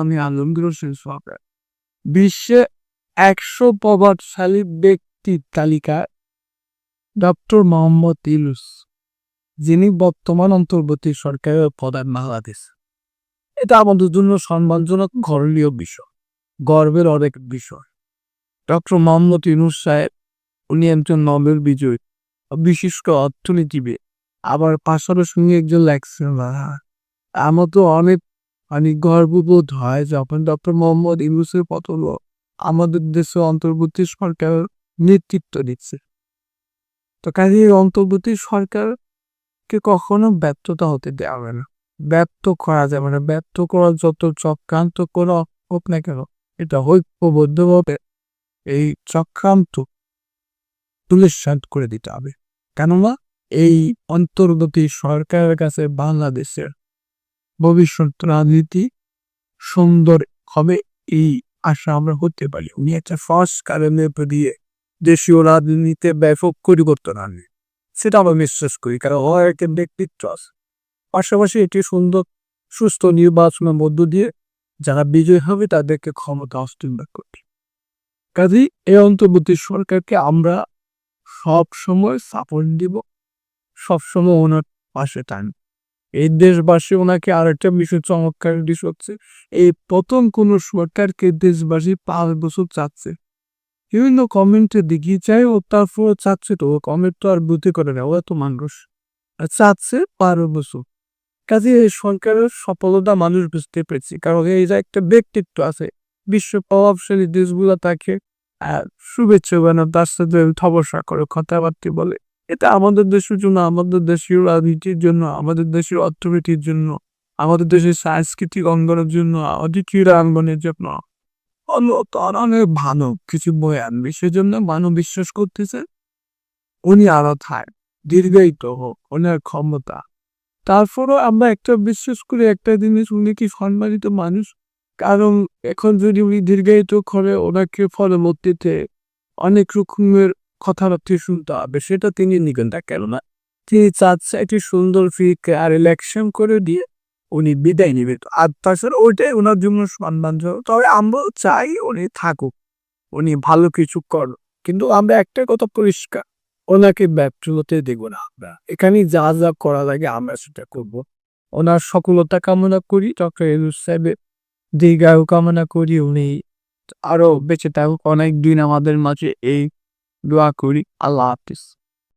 আমি আলমগীর হোসেন সরকার বিশ্বে একশো প্রভাবশালী ব্যক্তির তালিকায় ডক্টর মোহাম্মদ ইউনুস, যিনি বর্তমান অন্তর্বর্তী সরকারের প্রধান বাংলাদেশ। এটা আমাদের জন্য সম্মানজনক গর্বীয় বিষয়, গর্বের অনেক বিষয়। ডক্টর মোহাম্মদ ইউনুস সাহেব, উনি একজন নোবেল বিজয়ী, বিশিষ্ট অর্থনীতিবিদ, আবার পাশাপাশি একজন লেকচারার আমার তো অনেক মানে গর্ববোধ হয় যখন ডক্টর মোহাম্মদ ইউনুসের পতন আমাদের দেশে অন্তর্বর্তী সরকার নেতৃত্ব দিচ্ছে। তো কাজে এই অন্তর্বর্তী সরকারকে কখনো ব্যর্থতা হতে দেওয়া হবে না। ব্যর্থ করা যাবে না ব্যর্থ করার যত চক্রান্ত করা হোক না কেন, এটা ঐক্যবদ্ধভাবে এই চক্রান্ত তুলে সাত করে দিতে হবে। কেননা এই অন্তর্বর্তী সরকারের কাছে বাংলাদেশের ভবিষ্যৎ রাজনীতি সুন্দর হবে এই আশা আমরা হতে পারি। উনি একটা সংস্কারের দিয়ে দেশীয় রাজনীতিতে ব্যাপক পরিবর্তন আনবে সেটা আমরা বিশ্বাস করি, কারণ ও একটা ব্যক্তিত্ব আছে। পাশাপাশি এটি সুন্দর, সুস্থ নির্বাচনের মধ্য দিয়ে যারা বিজয় হবে তাদেরকে ক্ষমতা হস্তান্তর করবে। কাজেই এই অন্তর্বর্তী সরকারকে আমরা সব সময় সাপোর্ট দিব, সবসময় ওনার পাশে টানব এই দেশবাসী ওনাকে আরেকটা বিষয় চমৎকার জিনিস হচ্ছে। এই প্রথম কোন সরকারকে দেশবাসী পাঁচ বছর চাচ্ছে। বিভিন্ন কমেন্টে দেখিয়ে চাই ও তারপর চাচ্ছে তো কমেন্ট তো আর বুঝতে করে না, ও এত মানুষ। আর চাচ্ছে বারো বছর। কাজে এই সরকারের সফলতা মানুষ বুঝতে পেরেছি, কারণ এই যে একটা ব্যক্তিত্ব আছে, বিশ্ব প্রভাবশালী দেশগুলো তাকে শুভেচ্ছা বানা তার সাথে থবসা করে কথাবার্তা বলে। এটা আমাদের দেশের জন্য, আমাদের দেশীয় রাজনীতির জন্য, আমাদের দেশের অর্থনীতির জন্য, আমাদের দেশের সাংস্কৃতিক অঙ্গনের জন্য, আমাদের ক্রীড়া অঙ্গনের জন্য। ভালো কিছু বই আনবে, সেজন্য মানুষ বিশ্বাস করতেছে, উনি আরও থাক, দীর্ঘায়িত হোক, ওনার ক্ষমতা। তারপরও আমরা একটা বিশ্বাস করি, একটা জিনিস, উনি কি সম্মানিত মানুষ? কারণ এখন যদি উনি দীর্ঘায়িত করে, ওনাকে পরবর্তীতে অনেক রকমের কথাবার্তা শুনতে হবে, সেটা তিনি নিবেন। না কেননা, তিনি চাচ্ছে একটি সুন্দর ফিকে আর ইলেকশন করে দিয়ে উনি বিদায় নেবে আর তাছাড়া ওইটাই ওনার জন্য সম্মানজনক। তবে আমরাও চাই উনি থাকুক, উনি ভালো কিছু করুক। কিন্তু আমরা একটা কথা পরিষ্কার, ওনাকে ব্যর্থ হতে দেবো না আমরা। এখানে যা যা করা লাগে আমরা সেটা করব। ওনার সফলতা কামনা করি, ডক্টর এলুস সাহেবের দীর্ঘায়ু কামনা করি। উনি আরও বেঁচে থাকুক। অনেক দিন আমাদের মাঝে এই দোয়া করি আল্লাহ হাফিজ